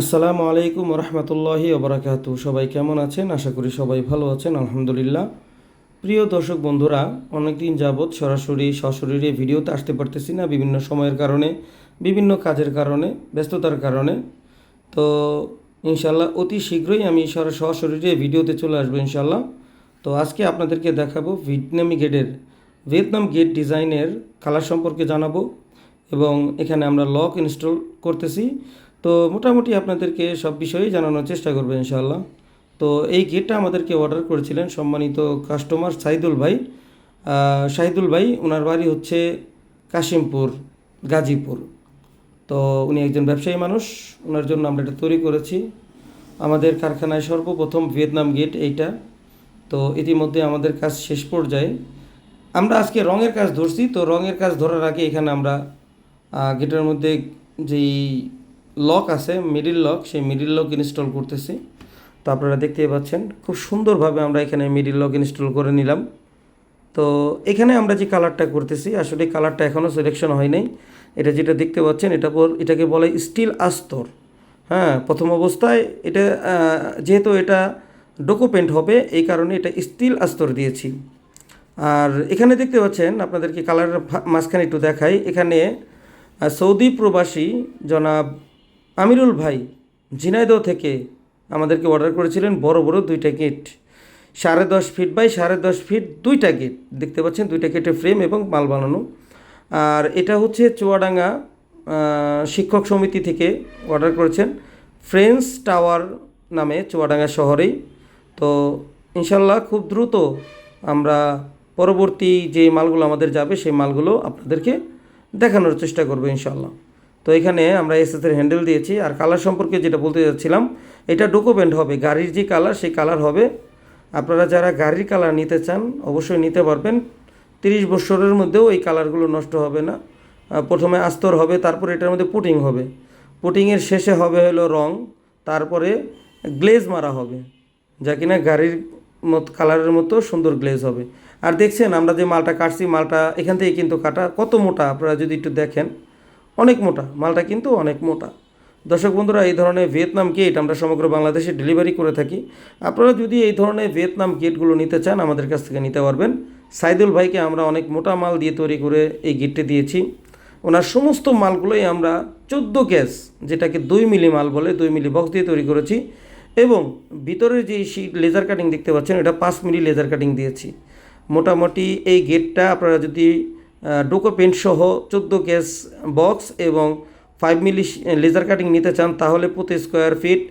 আসসালামু আলাইকুম রহমতুল্লাহি ওবরাকাত সবাই কেমন আছেন? আশা করি সবাই ভালো আছেন, আলহামদুলিল্লাহ। প্রিয় দর্শক বন্ধুরা, অনেকদিন যাবৎ সরাসরি সশরীরে ভিডিওতে আসতে পারতেছি না বিভিন্ন সময়ের কারণে, বিভিন্ন কাজের কারণে, ব্যস্ততার কারণে। তো ইনশাল্লাহ অতি শীঘ্রই আমি সশরীরে ভিডিওতে চলে আসব ইনশাল্লাহ তো আজকে আপনাদেরকে দেখাবো ভিয়েতনামি গেটের, ভিয়েতনাম গেট ডিজাইনের কালার সম্পর্কে জানাব এবং এখানে আমরা লক ইনস্টল করতেছি। তো মোটামুটি আপনাদেরকে সব বিষয়েই জানানোর চেষ্টা করব ইনশাআল্লাহ। তো এই গেটটা আমাদেরকে অর্ডার করেছিলেন সম্মানিত কাস্টমার সাইদুল ভাই। শাহিদুল ভাই ওনার বাড়ি হচ্ছে কাশিমপুর, গাজীপুর। তো উনি একজন ব্যবসায়ী মানুষ ওনার জন্য আমরা এটা তৈরি করেছি। আমাদের কারখানায় সর্বপ্রথম ভিয়েতনাম গেট এইটা। তো ইতিমধ্যে আমাদের কাজ শেষ পর্যায়ে। আমরা আজকে রঙের কাজ ধরছি, তো রঙের কাজ ধরার আগে এখানে আমরা গেটের মধ্যে যেই লক আছে মিডিল লক সেই মিডিল লক ইনস্টল করতেছি। তো আপনারা দেখতেই পাচ্ছেন, খুব সুন্দরভাবে আমরা এখানে মিডিল লক ইনস্টল করে নিলাম। তো এখানে আমরা যে কালারটা করতেছি, আসলে কালারটা এখনও সিলেকশন হয় নাই। এটা যেটা দেখতে পাচ্ছেন, এটা এটাকে বলে স্টিল আস্তর হ্যাঁ প্রথম অবস্থায় এটা যেহেতু এটা ডোকো পেন্ট হবে, এই কারণে এটা স্টিল আস্তর দিয়েছি। আর এখানে দেখতে পাচ্ছেন, আপনাদেরকে কালারের মাঝখানে একটু দেখাই। এখানে সৌদি প্রবাসী জনাব আমিরুল ভাই, ঝিনাইদহ থেকে আমাদেরকে অর্ডার করেছিলেন বড় বড় দুইটা গেট সাড়ে দশ ফিট বাই সাড়ে দশ ফিট দুইটা গেট দেখতে পাচ্ছেন দুইটা গেটের ফ্রেম এবং মাল বানানো। আর এটা হচ্ছে চুয়াডাঙ্গা শিক্ষক সমিতি থেকে অর্ডার করেছেন ফ্রেন্স টাওয়ার নামে চুয়াডাঙ্গা শহরেই। তো ইনশাল্লাহ খুব দ্রুত আমরা পরবর্তী যে মালগুলো আমাদের যাবে, সেই মালগুলো আপনাদেরকে দেখানোর চেষ্টা করব ইনশাল্লাহ। তো এখানে আমরা এসএসের হ্যান্ডেল দিয়েছি। আর কালার সম্পর্কে যেটা বলতে যাচ্ছিলাম, এটা ডকুমেন্ট হবে। গাড়ির যে কালার সেই কালার হবে। আপনারা যারা গাড়ির কালার নিতে চান, অবশ্যই নিতে পারবেন। তিরিশ বছরের মধ্যেও এই কালারগুলো নষ্ট হবে না। প্রথমে আস্তর হবে, তারপরে এটার মধ্যে পুটিং হবে। পুটিংয়ের শেষে হবে হলো রং, তারপরে গ্লেজ মারা হবে। যা কিনা গাড়ির মত কালারের মতো সুন্দর গ্লেজ হবে। আর দেখছেন, আমরা যে মালটা কাটছি, মালটা এখান থেকে কিন্তু কাটা কত মোটা, আপনারা যদি একটু দেখেন। অনেক মোটা, মালটা কিন্তু অনেক মোটা। দর্শক বন্ধুরা, এই ধরনের ভিয়েতনাম গেট আমরা সমগ্র বাংলাদেশে ডেলিভারি করে থাকি। আপনারা যদি এই ধরনের ভিয়েতনাম গেটগুলো নিতে চান, আমাদের কাছ থেকে নিতে পারবেন। সাইদুল ভাইকে আমরা অনেক মোটা মাল দিয়ে তৈরি করে এই গেটটি দিয়েছি। ওনার সমস্ত মালগুলোই আমরা চোদ্দ গ্যাস, যেটাকে দুই মিলি মাল বলে, দুই মিলি বক্স দিয়ে তৈরি করেছি। এবং ভিতরের যে শীট লেজার কাটিং দেখতে পাচ্ছেন, এটা পাঁচ মিলি লেজার কাটিং দিয়েছি। মোটামুটি এই গেটটা আপনারা যদি ডোকো পেন্ট সহ চোদ্দ গ্যাস বক্স এবং ফাইভ মিলি লেজার কাটিং নিতে চান, তাহলে প্রতি স্কোয়ার ফিট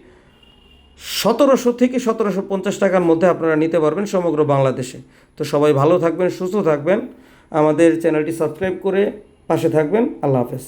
সতেরোশো থেকে সতেরোশো পঞ্চাশ টাকার মধ্যে আপনারা নিতে পারবেন সমগ্র বাংলাদেশে। তো সবাই ভালো থাকবেন, সুস্থ থাকবেন। আমাদের চ্যানেলটি সাবস্ক্রাইব করে পাশে থাকবেন। আল্লাহ হাফেজ।